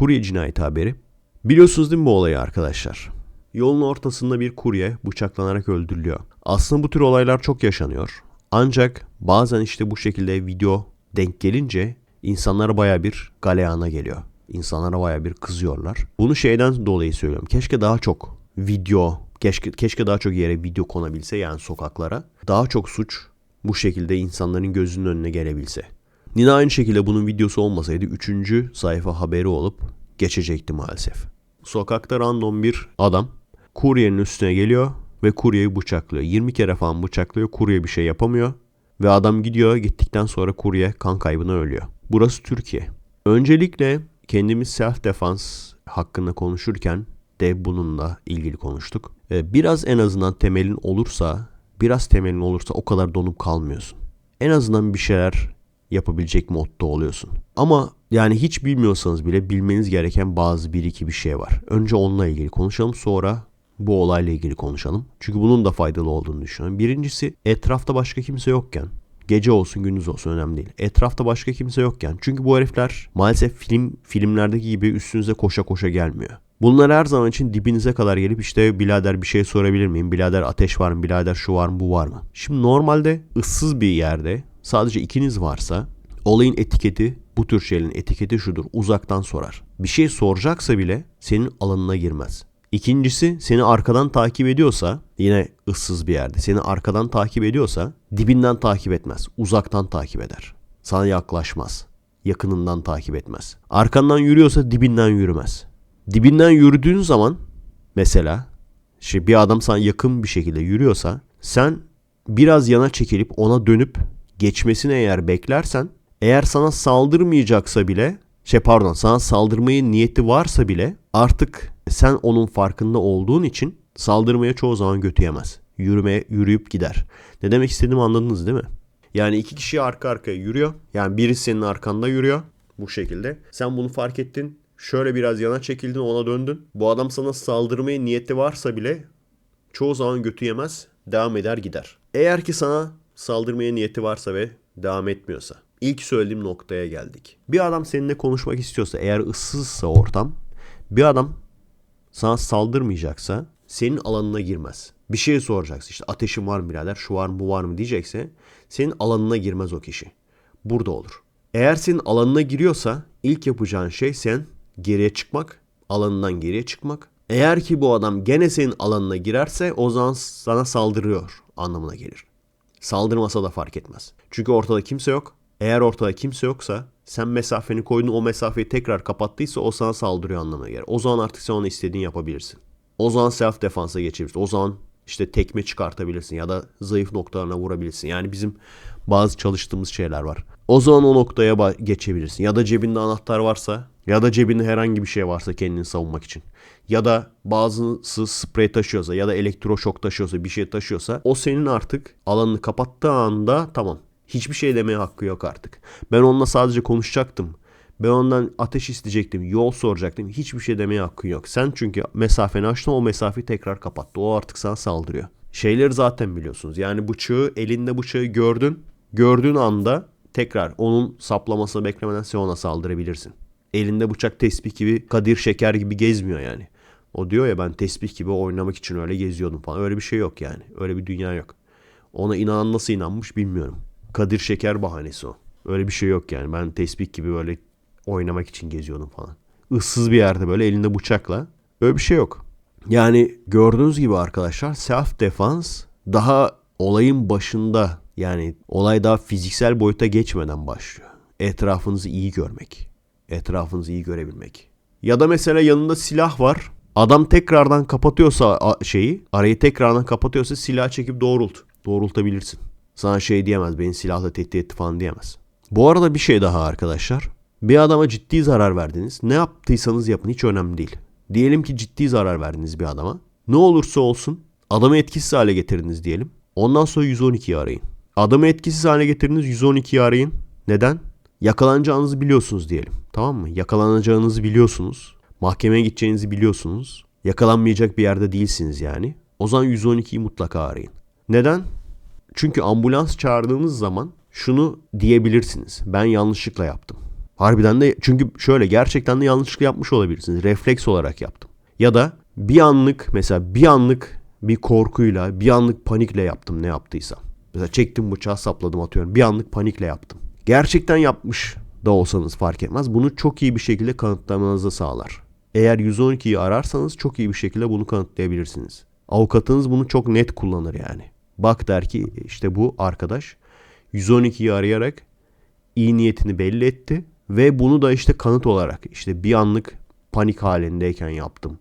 Kurye cinayeti haberi. Biliyorsunuz değil mi bu olayı arkadaşlar? Yolun ortasında bir kurye bıçaklanarak öldürülüyor. Aslında bu tür olaylar çok yaşanıyor. Ancak bazen işte bu şekilde video denk gelince insanlara baya bir galeyana geliyor. İnsanlara baya bir kızıyorlar. Bunu şeyden dolayı söylüyorum. Keşke daha çok video, keşke, keşke daha çok yere video konabilse yani sokaklara. Daha çok suç bu şekilde insanların gözünün önüne gelebilse. Yine aynı şekilde bunun videosu olmasaydı 3. sayfa haberi olup geçecekti maalesef. Sokakta random bir adam kuryenin üstüne geliyor ve kuryeyi bıçaklıyor. 20 kere falan bıçaklıyor. Kurye bir şey yapamıyor. Ve adam gidiyor. Gittikten sonra kurye kan kaybına ölüyor. Burası Türkiye. Öncelikle kendimiz self defense hakkında konuşurken de bununla ilgili konuştuk. Ee, Biraz en azından temelin olursa, biraz temelin olursa o kadar donup kalmıyorsun. En azından bir şeyler yapabilecek modda oluyorsun. Ama yani hiç bilmiyorsanız bile bilmeniz gereken bazı bir iki bir şey var. Önce onunla ilgili konuşalım sonra bu olayla ilgili konuşalım. Çünkü bunun da faydalı olduğunu düşünüyorum. Birincisi etrafta başka kimse yokken Gece olsun gündüz olsun önemli değil. Etrafta başka kimse yokken. Çünkü bu herifler maalesef film filmlerdeki gibi üstünüze koşa koşa gelmiyor. Bunlar her zaman için dibinize kadar gelip işte birader bir şey sorabilir miyim? Birader ateş var mı? Birader şu var mı? Bu var mı? Şimdi normalde ıssız bir yerde sadece ikiniz varsa olayın etiketi bu tür şeylerin etiketi şudur. Uzaktan sorar. Bir şey soracaksa bile senin alanına girmez. İkincisi seni arkadan takip ediyorsa yine ıssız bir yerde seni arkadan takip ediyorsa dibinden takip etmez. Uzaktan takip eder. Sana yaklaşmaz. Yakınından takip etmez. Arkandan yürüyorsa dibinden yürümez. Dibinden yürüdüğün zaman mesela işte bir adam sana yakın bir şekilde yürüyorsa sen biraz yana çekilip ona dönüp geçmesini eğer beklersen eğer sana saldırmayacaksa bile şey pardon sana saldırmayı niyeti varsa bile artık sen onun farkında olduğun için saldırmaya çoğu zaman götüyemez. Yürümeye yürüyüp gider. Ne demek istediğimi anladınız değil mi? Yani iki kişi arka arkaya yürüyor. Yani biri senin arkanda yürüyor bu şekilde. Sen bunu fark ettin. Şöyle biraz yana çekildin ona döndün. Bu adam sana saldırmaya niyeti varsa bile çoğu zaman götü yemez. Devam eder gider. Eğer ki sana saldırmaya niyeti varsa ve devam etmiyorsa. İlk söylediğim noktaya geldik. Bir adam seninle konuşmak istiyorsa eğer ıssızsa ortam bir adam sana saldırmayacaksa senin alanına girmez. Bir şey soracaksın işte ateşin var mı birader şu var mı bu var mı diyecekse senin alanına girmez o kişi. Burada olur. Eğer senin alanına giriyorsa ilk yapacağın şey sen geriye çıkmak, alanından geriye çıkmak. Eğer ki bu adam gene senin alanına girerse o zaman sana saldırıyor anlamına gelir. Saldırmasa da fark etmez. Çünkü ortada kimse yok. Eğer ortada kimse yoksa sen mesafeni koydun o mesafeyi tekrar kapattıysa o sana saldırıyor anlamına gelir. O zaman artık sen ona istediğini yapabilirsin. O zaman self defansa geçebilirsin. O zaman işte tekme çıkartabilirsin ya da zayıf noktalarına vurabilirsin. Yani bizim bazı çalıştığımız şeyler var. O zaman o noktaya geçebilirsin. Ya da cebinde anahtar varsa ya da cebinde herhangi bir şey varsa kendini savunmak için. Ya da bazısı sprey taşıyorsa ya da elektroşok taşıyorsa bir şey taşıyorsa o senin artık alanını kapattığı anda tamam. Hiçbir şey demeye hakkı yok artık. Ben onunla sadece konuşacaktım. Ben ondan ateş isteyecektim, yol soracaktım. Hiçbir şey demeye hakkın yok. Sen çünkü mesafeni açtın o mesafeyi tekrar kapattı. O artık sana saldırıyor. Şeyleri zaten biliyorsunuz. Yani bıçağı elinde bıçağı gördün. Gördüğün anda tekrar onun saplamasını beklemeden sen ona saldırabilirsin. Elinde bıçak tesbih gibi Kadir Şeker gibi gezmiyor yani. O diyor ya ben tesbih gibi oynamak için öyle geziyordum falan. Öyle bir şey yok yani. Öyle bir dünya yok. Ona inanan nasıl inanmış bilmiyorum. Kadir Şeker bahanesi o. Öyle bir şey yok yani. Ben tesbih gibi böyle oynamak için geziyordum falan. Issız bir yerde böyle elinde bıçakla. Öyle bir şey yok. Yani gördüğünüz gibi arkadaşlar self defense daha olayın başında yani olay daha fiziksel boyuta geçmeden başlıyor. Etrafınızı iyi görmek. Etrafınızı iyi görebilmek. Ya da mesela yanında silah var. Adam tekrardan kapatıyorsa şeyi, arayı tekrardan kapatıyorsa silah çekip doğrult. Doğrultabilirsin. Sana şey diyemez, beni silahla tehdit etti falan diyemez. Bu arada bir şey daha arkadaşlar. Bir adama ciddi zarar verdiniz. Ne yaptıysanız yapın hiç önemli değil. Diyelim ki ciddi zarar verdiniz bir adama. Ne olursa olsun adamı etkisiz hale getirdiniz diyelim. Ondan sonra 112'yi arayın. Adamı etkisiz hale getirdiniz 112'yi arayın. Neden? Yakalanacağınızı biliyorsunuz diyelim. Tamam mı? Yakalanacağınızı biliyorsunuz. Mahkemeye gideceğinizi biliyorsunuz. Yakalanmayacak bir yerde değilsiniz yani. O zaman 112'yi mutlaka arayın. Neden? Çünkü ambulans çağırdığınız zaman şunu diyebilirsiniz. Ben yanlışlıkla yaptım. Harbiden de çünkü şöyle gerçekten de yanlışlıkla yapmış olabilirsiniz. Refleks olarak yaptım. Ya da bir anlık mesela bir anlık bir korkuyla, bir anlık panikle yaptım ne yaptıysam. Mesela çektim bıçağı sapladım atıyorum. Bir anlık panikle yaptım. Gerçekten yapmış da olsanız fark etmez. Bunu çok iyi bir şekilde kanıtlamanızı sağlar. Eğer 112'yi ararsanız çok iyi bir şekilde bunu kanıtlayabilirsiniz. Avukatınız bunu çok net kullanır yani. Bak der ki işte bu arkadaş 112'yi arayarak iyi niyetini belli etti ve bunu da işte kanıt olarak işte bir anlık panik halindeyken yaptım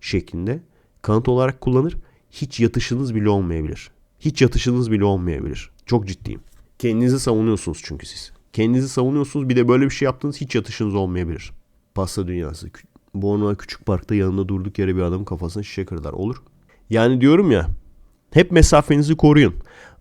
şeklinde kanıt olarak kullanır. Hiç yatışınız bile olmayabilir. Hiç yatışınız bile olmayabilir. Çok ciddiyim. Kendinizi savunuyorsunuz çünkü siz. Kendinizi savunuyorsunuz bir de böyle bir şey yaptınız hiç yatışınız olmayabilir. Pasta dünyası. Bornova Küçük Park'ta yanında durduk yere bir adamın kafasına şişe kırdılar. Olur. Yani diyorum ya hep mesafenizi koruyun.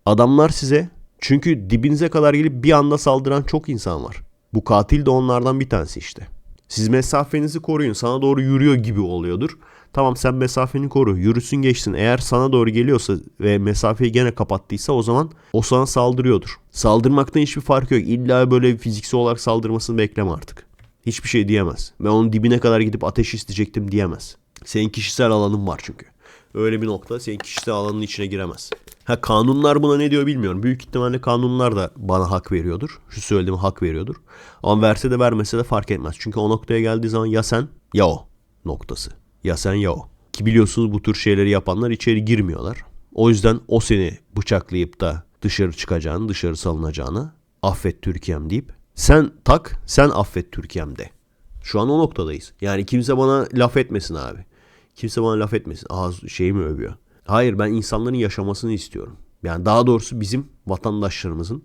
Adamlar size çünkü dibinize kadar gelip bir anda saldıran çok insan var. Bu katil de onlardan bir tanesi işte. Siz mesafenizi koruyun. Sana doğru yürüyor gibi oluyordur. Tamam sen mesafeni koru. Yürüsün geçsin. Eğer sana doğru geliyorsa ve mesafeyi gene kapattıysa o zaman o sana saldırıyordur. Saldırmaktan hiçbir farkı yok. İlla böyle fiziksel olarak saldırmasını bekleme artık. Hiçbir şey diyemez. Ve onun dibine kadar gidip ateş isteyecektim diyemez. Senin kişisel alanın var çünkü. Öyle bir nokta senin kişisel alanın içine giremez. Ha kanunlar buna ne diyor bilmiyorum. Büyük ihtimalle kanunlar da bana hak veriyordur. Şu söylediğime hak veriyordur. Ama verse de vermese de fark etmez. Çünkü o noktaya geldiği zaman ya sen ya o noktası. Ya sen ya o. Ki biliyorsunuz bu tür şeyleri yapanlar içeri girmiyorlar. O yüzden o seni bıçaklayıp da dışarı çıkacağını, dışarı salınacağını affet Türkiye'm deyip sen tak, sen affet Türkiye'm de. Şu an o noktadayız. Yani kimse bana laf etmesin abi. Kimse bana laf etmesin. Ağız şeyi mi övüyor? Hayır ben insanların yaşamasını istiyorum. Yani daha doğrusu bizim vatandaşlarımızın,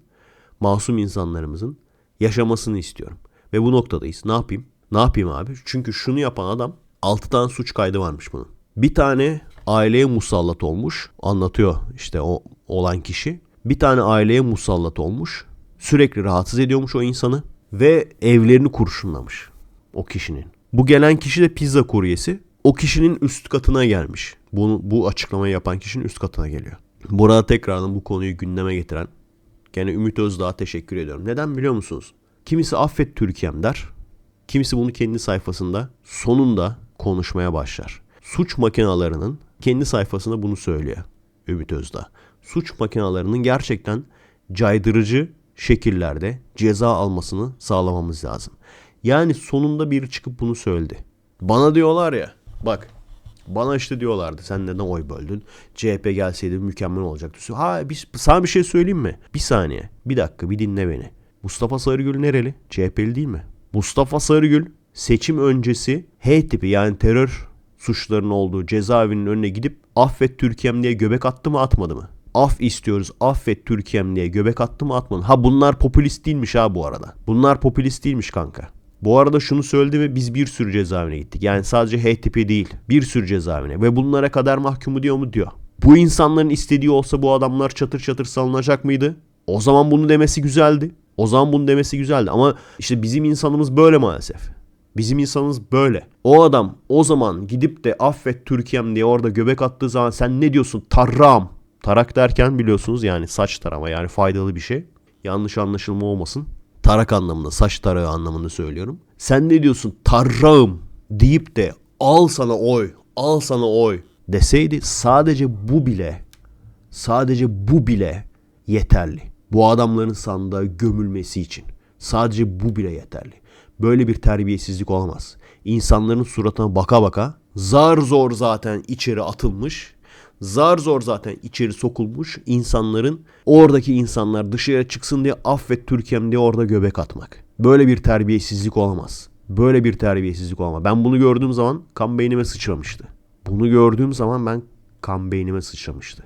masum insanlarımızın yaşamasını istiyorum. Ve bu noktadayız. Ne yapayım? Ne yapayım abi? Çünkü şunu yapan adam 6 tane suç kaydı varmış bunun. Bir tane aileye musallat olmuş. Anlatıyor işte o olan kişi. Bir tane aileye musallat olmuş. Sürekli rahatsız ediyormuş o insanı. Ve evlerini kurşunlamış o kişinin. Bu gelen kişi de pizza kuryesi. O kişinin üst katına gelmiş. Bunu, bu açıklamayı yapan kişinin üst katına geliyor. Burada tekrardan bu konuyu gündeme getiren gene Ümit Özdağ'a teşekkür ediyorum. Neden biliyor musunuz? Kimisi affet Türkiye'm der. Kimisi bunu kendi sayfasında sonunda konuşmaya başlar. Suç makinalarının kendi sayfasında bunu söylüyor Ümit Özdağ. Suç makinalarının gerçekten caydırıcı şekillerde ceza almasını sağlamamız lazım. Yani sonunda biri çıkıp bunu söyledi. Bana diyorlar ya bak bana işte diyorlardı sen neden oy böldün? CHP gelseydi mükemmel olacaktı. Ha bir, sana bir şey söyleyeyim mi? Bir saniye. Bir dakika bir dinle beni. Mustafa Sarıgül nereli? CHP'li değil mi? Mustafa Sarıgül seçim öncesi H tipi yani terör suçlarının olduğu cezaevinin önüne gidip affet Türkiye'm diye göbek attı mı atmadı mı? Af istiyoruz affet Türkiye'm diye göbek attı mı atmadı? Ha bunlar popülist değilmiş ha bu arada. Bunlar popülist değilmiş kanka. Bu arada şunu söyledi ve biz bir sürü cezaevine gittik. Yani sadece H tipi değil. Bir sürü cezaevine. Ve bunlara kadar mahkumu diyor mu diyor. Bu insanların istediği olsa bu adamlar çatır çatır salınacak mıydı? O zaman bunu demesi güzeldi. O zaman bunu demesi güzeldi. Ama işte bizim insanımız böyle maalesef. Bizim insanımız böyle. O adam o zaman gidip de affet Türkiye'm diye orada göbek attığı zaman sen ne diyorsun? Tarram. Tarak derken biliyorsunuz yani saç tarama yani faydalı bir şey. Yanlış anlaşılma olmasın tarak anlamında, saç tarağı anlamında söylüyorum. Sen ne diyorsun tarrağım deyip de al sana oy, al sana oy deseydi sadece bu bile, sadece bu bile yeterli. Bu adamların sandığa gömülmesi için. Sadece bu bile yeterli. Böyle bir terbiyesizlik olamaz. İnsanların suratına baka baka zar zor zaten içeri atılmış zar zor zaten içeri sokulmuş insanların oradaki insanlar dışarı çıksın diye affet Türkiye'm diye orada göbek atmak. Böyle bir terbiyesizlik olamaz. Böyle bir terbiyesizlik olamaz. Ben bunu gördüğüm zaman kan beynime sıçramıştı. Bunu gördüğüm zaman ben kan beynime sıçramıştı.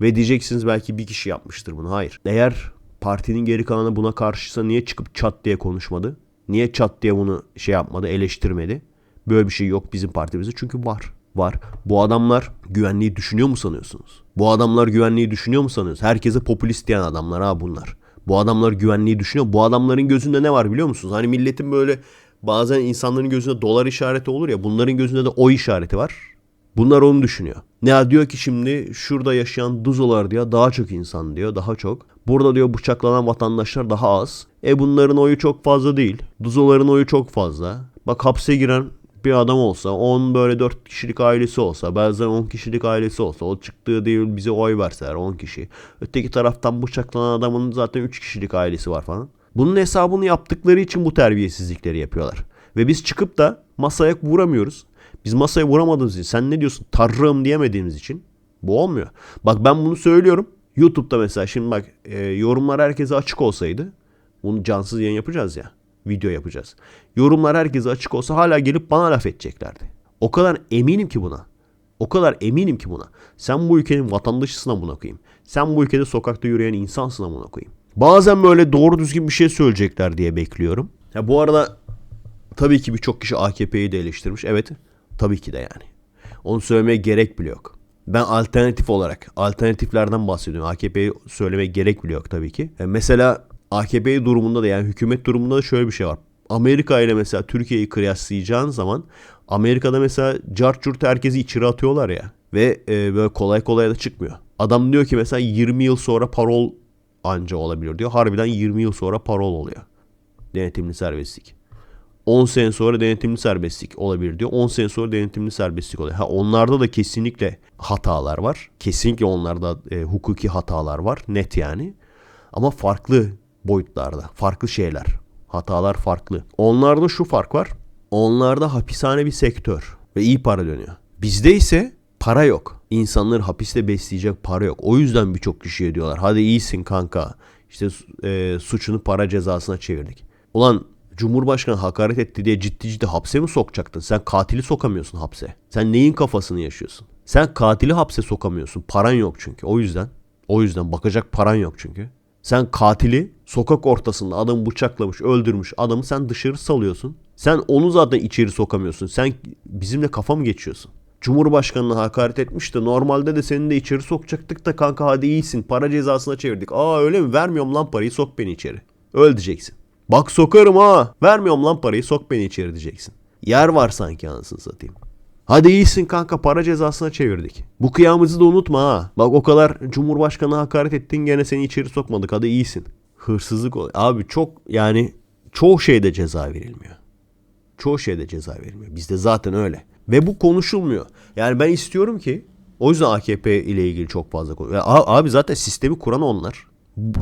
Ve diyeceksiniz belki bir kişi yapmıştır bunu. Hayır. Eğer partinin geri kalanı buna karşıysa niye çıkıp çat diye konuşmadı? Niye çat diye bunu şey yapmadı, eleştirmedi? Böyle bir şey yok bizim partimizde çünkü var var. Bu adamlar güvenliği düşünüyor mu sanıyorsunuz? Bu adamlar güvenliği düşünüyor mu sanıyorsunuz? Herkese popülist diyen adamlar ha bunlar. Bu adamlar güvenliği düşünüyor. Bu adamların gözünde ne var biliyor musunuz? Hani milletin böyle bazen insanların gözünde dolar işareti olur ya bunların gözünde de o işareti var. Bunlar onu düşünüyor. Ne diyor ki şimdi şurada yaşayan duzolar diyor daha çok insan diyor daha çok. Burada diyor bıçaklanan vatandaşlar daha az. E bunların oyu çok fazla değil. Duzoların oyu çok fazla. Bak hapse giren bir adam olsa 10 böyle 4 kişilik ailesi olsa bazen 10 kişilik ailesi olsa o çıktığı değil bize oy verseler 10 kişi. Öteki taraftan bıçaklanan adamın zaten 3 kişilik ailesi var falan. Bunun hesabını yaptıkları için bu terbiyesizlikleri yapıyorlar. Ve biz çıkıp da masaya vuramıyoruz. Biz masaya vuramadığımız için sen ne diyorsun tarrım diyemediğimiz için bu olmuyor. Bak ben bunu söylüyorum. YouTube'da mesela şimdi bak e, yorumlar herkese açık olsaydı bunu cansız yayın yapacağız ya. Video yapacağız. Yorumlar herkese açık olsa hala gelip bana laf edeceklerdi. O kadar eminim ki buna. O kadar eminim ki buna. Sen bu ülkenin vatandaşısın amına koyayım. Sen bu ülkede sokakta yürüyen insansın amına koyayım. Bazen böyle doğru düzgün bir şey söyleyecekler diye bekliyorum. Ya bu arada tabii ki birçok kişi AKP'yi de eleştirmiş. Evet tabii ki de yani. Onu söylemeye gerek bile yok. Ben alternatif olarak alternatiflerden bahsediyorum. AKP'yi söylemeye gerek bile yok tabii ki. E mesela AKP durumunda da yani hükümet durumunda da şöyle bir şey var. Amerika ile mesela Türkiye'yi kıyaslayacağın zaman Amerika'da mesela cart curt herkesi içeri atıyorlar ya. Ve e, böyle kolay kolay da çıkmıyor. Adam diyor ki mesela 20 yıl sonra parol anca olabilir diyor. Harbiden 20 yıl sonra parol oluyor. Denetimli serbestlik. 10 sene sonra denetimli serbestlik olabilir diyor. 10 sene sonra denetimli serbestlik oluyor. Ha onlarda da kesinlikle hatalar var. Kesinlikle onlarda e, hukuki hatalar var. Net yani. Ama farklı boyutlarda. Farklı şeyler. Hatalar farklı. Onlarda şu fark var. Onlarda hapishane bir sektör. Ve iyi para dönüyor. Bizde ise para yok. İnsanları hapiste besleyecek para yok. O yüzden birçok kişiye diyorlar. Hadi iyisin kanka. İşte e, suçunu para cezasına çevirdik. Ulan Cumhurbaşkanı hakaret etti diye ciddi ciddi hapse mi sokacaktın? Sen katili sokamıyorsun hapse. Sen neyin kafasını yaşıyorsun? Sen katili hapse sokamıyorsun. Paran yok çünkü. O yüzden. O yüzden bakacak paran yok çünkü. Sen katili sokak ortasında adamı bıçaklamış, öldürmüş adamı sen dışarı salıyorsun. Sen onu zaten içeri sokamıyorsun. Sen bizimle kafa mı geçiyorsun? Cumhurbaşkanına hakaret etmiş de normalde de seni de içeri sokacaktık da kanka hadi iyisin para cezasına çevirdik. Aa öyle mi vermiyorum lan parayı sok beni içeri. Öl diyeceksin. Bak sokarım ha. Vermiyorum lan parayı sok beni içeri diyeceksin. Yer var sanki anasını satayım. Hadi iyisin kanka para cezasına çevirdik. Bu kıyamızı da unutma ha. Bak o kadar Cumhurbaşkanı hakaret ettin gene seni içeri sokmadık. Hadi iyisin. Hırsızlık oluyor. Abi çok yani çoğu şeyde ceza verilmiyor. Çoğu şeyde ceza verilmiyor. Bizde zaten öyle. Ve bu konuşulmuyor. Yani ben istiyorum ki o yüzden AKP ile ilgili çok fazla konuşuyor. Abi zaten sistemi kuran onlar.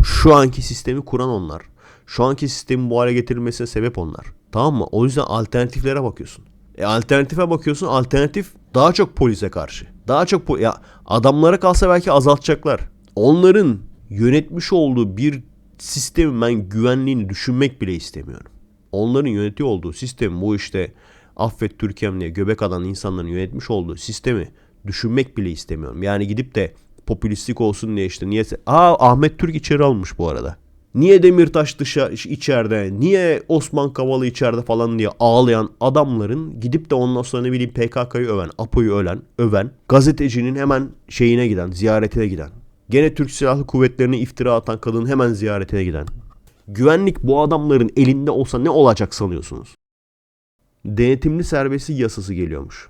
Şu anki sistemi kuran onlar. Şu anki sistemin bu hale getirilmesine sebep onlar. Tamam mı? O yüzden alternatiflere bakıyorsun. E alternatife bakıyorsun. Alternatif daha çok polise karşı. Daha çok po- ya adamlara kalsa belki azaltacaklar. Onların yönetmiş olduğu bir sistemin ben güvenliğini düşünmek bile istemiyorum. Onların yönetiyor olduğu sistem bu işte affet Türkiye'm diye göbek adan insanların yönetmiş olduğu sistemi düşünmek bile istemiyorum. Yani gidip de popülistlik olsun diye işte niye... Aa Ahmet Türk içeri almış bu arada. Niye Demirtaş dışa içeride, niye Osman Kavala içeride falan diye ağlayan adamların gidip de ondan sonra ne bileyim PKK'yı öven, APO'yu ölen, öven, gazetecinin hemen şeyine giden, ziyaretine giden, gene Türk Silahlı Kuvvetleri'ne iftira atan kadının hemen ziyaretine giden. Güvenlik bu adamların elinde olsa ne olacak sanıyorsunuz? Denetimli serbestlik yasası geliyormuş.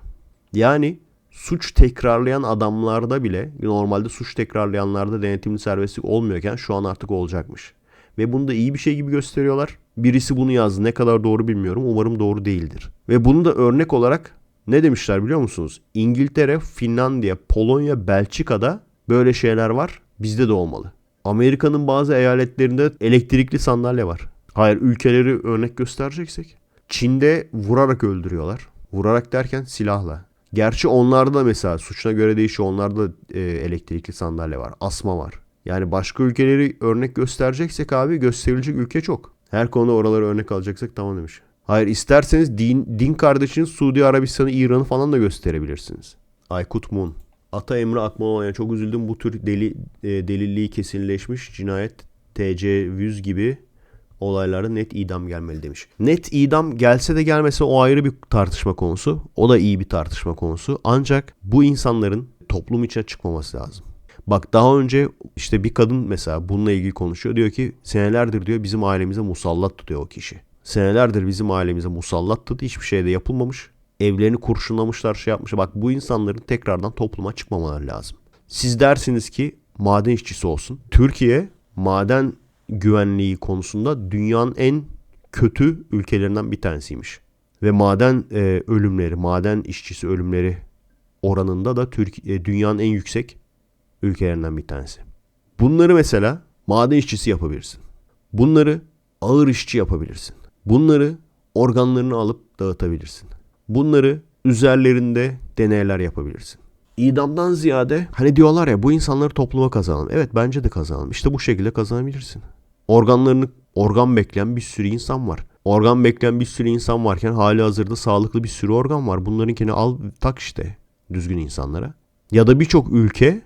Yani suç tekrarlayan adamlarda bile normalde suç tekrarlayanlarda denetimli serbestlik olmuyorken şu an artık olacakmış. Ve bunu da iyi bir şey gibi gösteriyorlar. Birisi bunu yazdı. Ne kadar doğru bilmiyorum. Umarım doğru değildir. Ve bunu da örnek olarak ne demişler biliyor musunuz? İngiltere, Finlandiya, Polonya, Belçika'da böyle şeyler var. Bizde de olmalı. Amerika'nın bazı eyaletlerinde elektrikli sandalye var. Hayır ülkeleri örnek göstereceksek. Çin'de vurarak öldürüyorlar. Vurarak derken silahla. Gerçi onlarda da mesela suçuna göre değişiyor. Onlarda e, elektrikli sandalye var. Asma var. Yani başka ülkeleri örnek göstereceksek abi gösterilecek ülke çok. Her konuda oraları örnek alacaksak tamam demiş. Hayır isterseniz din, din kardeşiniz Suudi Arabistan'ı, İran'ı falan da gösterebilirsiniz. Aykut Mun. Ata Emre Akmanova'ya çok üzüldüm. Bu tür deli, e, delilliği kesinleşmiş cinayet, tecavüz gibi olaylarda net idam gelmeli demiş. Net idam gelse de gelmese o ayrı bir tartışma konusu. O da iyi bir tartışma konusu. Ancak bu insanların toplum içine çıkmaması lazım. Bak daha önce işte bir kadın mesela bununla ilgili konuşuyor. Diyor ki senelerdir diyor bizim ailemize musallat tutuyor o kişi. Senelerdir bizim ailemize musallat tutuyor. Hiçbir şey de yapılmamış. Evlerini kurşunlamışlar şey yapmışlar. Bak bu insanların tekrardan topluma çıkmamaları lazım. Siz dersiniz ki maden işçisi olsun. Türkiye maden güvenliği konusunda dünyanın en kötü ülkelerinden bir tanesiymiş. Ve maden e, ölümleri, maden işçisi ölümleri oranında da Türkiye dünyanın en yüksek ülkelerinden bir tanesi. Bunları mesela maden işçisi yapabilirsin. Bunları ağır işçi yapabilirsin. Bunları organlarını alıp dağıtabilirsin. Bunları üzerlerinde deneyler yapabilirsin. İdamdan ziyade hani diyorlar ya bu insanları topluma kazanalım. Evet bence de kazanalım. İşte bu şekilde kazanabilirsin. Organlarını organ bekleyen bir sürü insan var. Organ bekleyen bir sürü insan varken hali hazırda sağlıklı bir sürü organ var. Bunlarınkini al tak işte düzgün insanlara. Ya da birçok ülke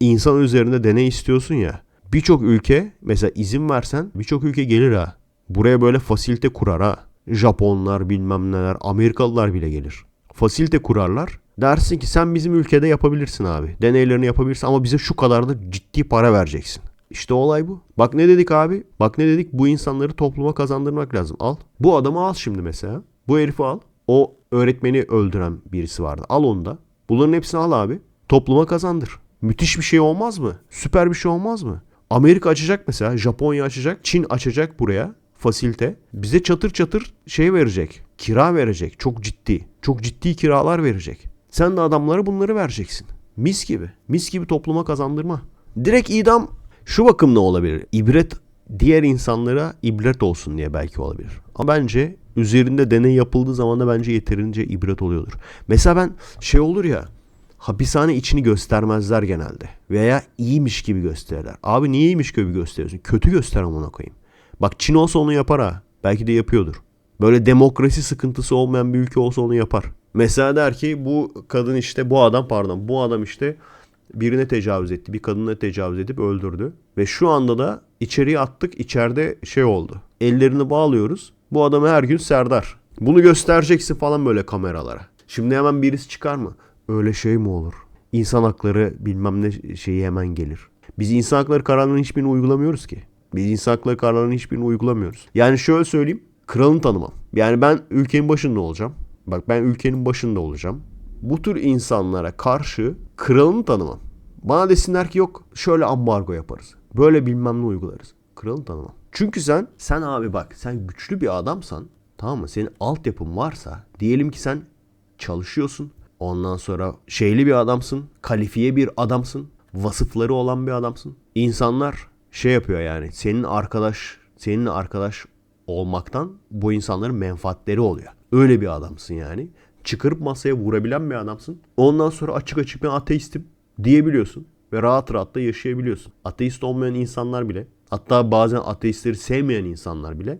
insan üzerinde deney istiyorsun ya. Birçok ülke mesela izin versen birçok ülke gelir ha. Buraya böyle fasilite kurar ha. Japonlar bilmem neler Amerikalılar bile gelir. Fasilite kurarlar. Dersin ki sen bizim ülkede yapabilirsin abi. Deneylerini yapabilirsin ama bize şu kadar da ciddi para vereceksin. İşte olay bu. Bak ne dedik abi? Bak ne dedik? Bu insanları topluma kazandırmak lazım. Al. Bu adamı al şimdi mesela. Bu herifi al. O öğretmeni öldüren birisi vardı. Al onu da. Bunların hepsini al abi. Topluma kazandır. Müthiş bir şey olmaz mı? Süper bir şey olmaz mı? Amerika açacak mesela. Japonya açacak. Çin açacak buraya fasilite. Bize çatır çatır şey verecek. Kira verecek. Çok ciddi. Çok ciddi kiralar verecek. Sen de adamlara bunları vereceksin. Mis gibi. Mis gibi topluma kazandırma. Direkt idam şu bakımda olabilir. İbret diğer insanlara ibret olsun diye belki olabilir. Ama bence üzerinde deney yapıldığı zaman da bence yeterince ibret oluyordur. Mesela ben şey olur ya hapishane içini göstermezler genelde. Veya iyiymiş gibi gösterirler. Abi niye iyiymiş gibi gösteriyorsun? Kötü göster amına koyayım. Bak Çin olsa onu yapar ha. Belki de yapıyordur. Böyle demokrasi sıkıntısı olmayan bir ülke olsa onu yapar. Mesela der ki bu kadın işte bu adam pardon bu adam işte birine tecavüz etti. Bir kadına tecavüz edip öldürdü. Ve şu anda da içeriye attık. içeride şey oldu. Ellerini bağlıyoruz. Bu adamı her gün Serdar. Bunu göstereceksin falan böyle kameralara. Şimdi hemen birisi çıkar mı? Öyle şey mi olur? İnsan hakları bilmem ne şeyi hemen gelir. Biz insan hakları kararlarının hiçbirini uygulamıyoruz ki. Biz insan hakları kararlarının hiçbirini uygulamıyoruz. Yani şöyle söyleyeyim. Kralını tanımam. Yani ben ülkenin başında olacağım. Bak ben ülkenin başında olacağım. Bu tür insanlara karşı kralını tanımam. Bana desinler ki yok şöyle ambargo yaparız. Böyle bilmem ne uygularız. Kralını tanımam. Çünkü sen, sen abi bak sen güçlü bir adamsan tamam mı? Senin altyapın varsa diyelim ki sen çalışıyorsun. Ondan sonra şeyli bir adamsın. Kalifiye bir adamsın. Vasıfları olan bir adamsın. İnsanlar şey yapıyor yani senin arkadaş seninle arkadaş olmaktan bu insanların menfaatleri oluyor. Öyle bir adamsın yani. Çıkarıp masaya vurabilen bir adamsın. Ondan sonra açık açık ben ateistim diyebiliyorsun. Ve rahat rahat da yaşayabiliyorsun. Ateist olmayan insanlar bile hatta bazen ateistleri sevmeyen insanlar bile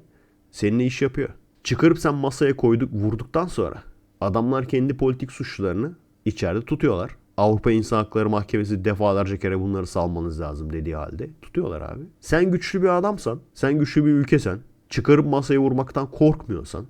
seninle iş yapıyor. Çıkarıp sen masaya koyduk vurduktan sonra adamlar kendi politik suçlularını içeride tutuyorlar. Avrupa İnsan Hakları Mahkemesi defalarca kere bunları salmanız lazım dediği halde tutuyorlar abi. Sen güçlü bir adamsan, sen güçlü bir ülkesen, çıkarıp masaya vurmaktan korkmuyorsan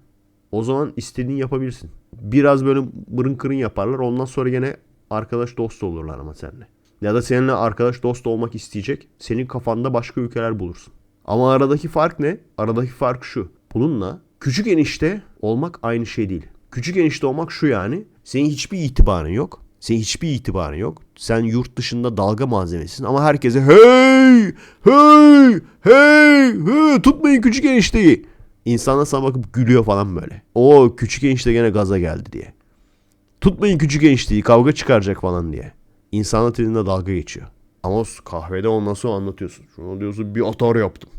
o zaman istediğini yapabilirsin. Biraz böyle mırın kırın yaparlar ondan sonra gene arkadaş dost olurlar ama seninle. Ya da seninle arkadaş dost olmak isteyecek. Senin kafanda başka ülkeler bulursun. Ama aradaki fark ne? Aradaki fark şu. Bununla küçük enişte olmak aynı şey değil. Küçük enişte olmak şu yani. Senin hiçbir itibarın yok. Senin hiçbir itibarın yok. Sen yurt dışında dalga malzemesisin ama herkese hey hey hey hey tutmayın küçük enişteyi. İnsanlar sana bakıp gülüyor falan böyle. O küçük enişte gene gaza geldi diye. Tutmayın küçük enişteyi kavga çıkaracak falan diye. İnsanlar dilinde dalga geçiyor. Ama kahvede ondan sonra anlatıyorsun. Şuna diyorsun bir atar yaptım.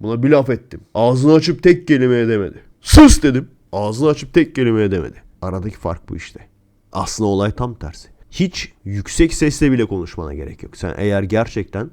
Buna bir laf ettim. Ağzını açıp tek kelime edemedi. Sus dedim. Ağzını açıp tek kelime edemedi. Aradaki fark bu işte. Aslında olay tam tersi. Hiç yüksek sesle bile konuşmana gerek yok. Sen eğer gerçekten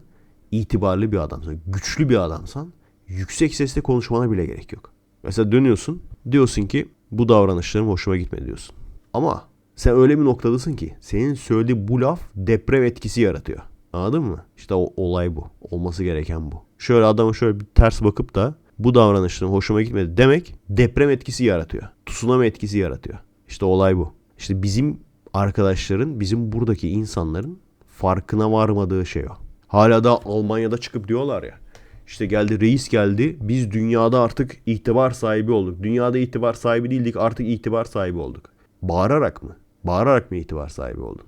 itibarlı bir adamsan, güçlü bir adamsan yüksek sesle konuşmana bile gerek yok. Mesela dönüyorsun diyorsun ki bu davranışlarım hoşuma gitmedi diyorsun. Ama sen öyle bir noktadasın ki senin söylediği bu laf deprem etkisi yaratıyor. Anladın mı? İşte o olay bu. Olması gereken bu. Şöyle adama şöyle bir ters bakıp da bu davranışlarım hoşuma gitmedi demek deprem etkisi yaratıyor. Tsunami etkisi yaratıyor. İşte olay bu. İşte bizim arkadaşların, bizim buradaki insanların farkına varmadığı şey o. Hala da Almanya'da çıkıp diyorlar ya. İşte geldi reis geldi. Biz dünyada artık itibar sahibi olduk. Dünyada itibar sahibi değildik artık itibar sahibi olduk. Bağırarak mı? Bağırarak mı itibar sahibi oldun?